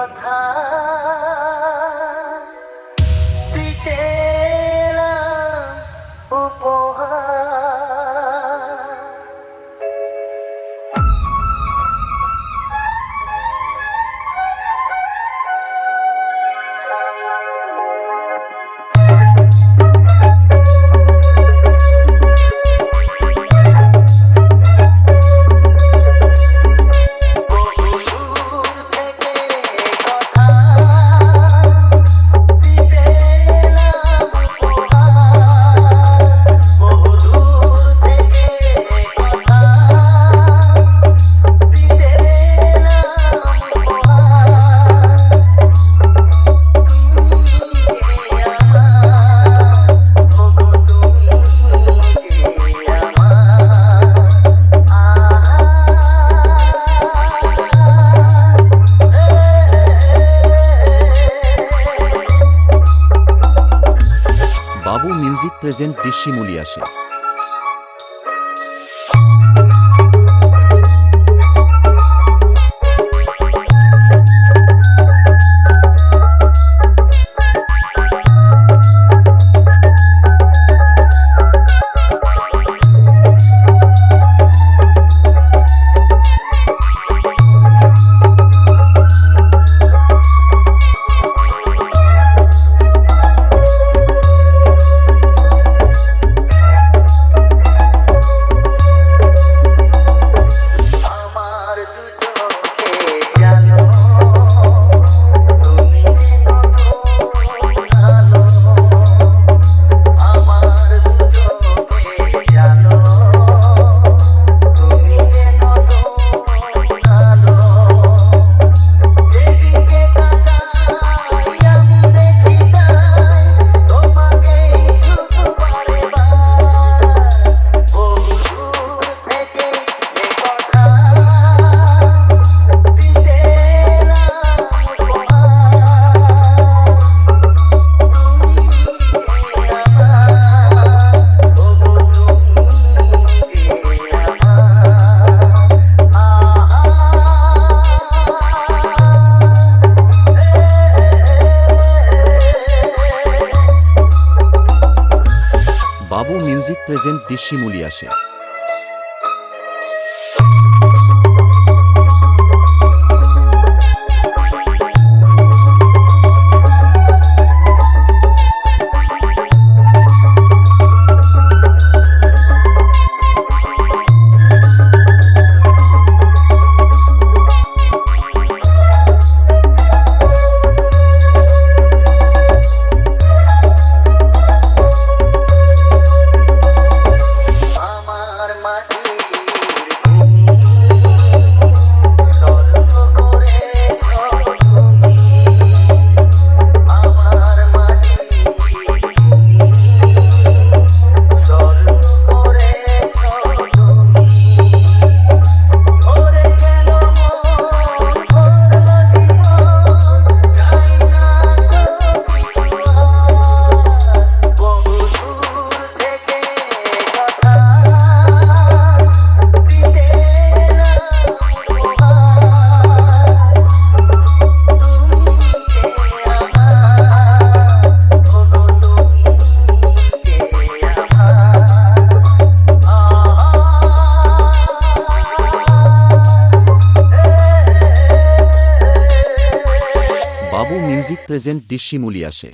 কথা। দিতে উপহার। প্রেজেন্ট দিশিমুলিয়াসে মিউজিক প্রেজেন্ট দিশিমুলিয়াসে মিউজিক প্রেজেন্ট দিশিমুলিয়াসে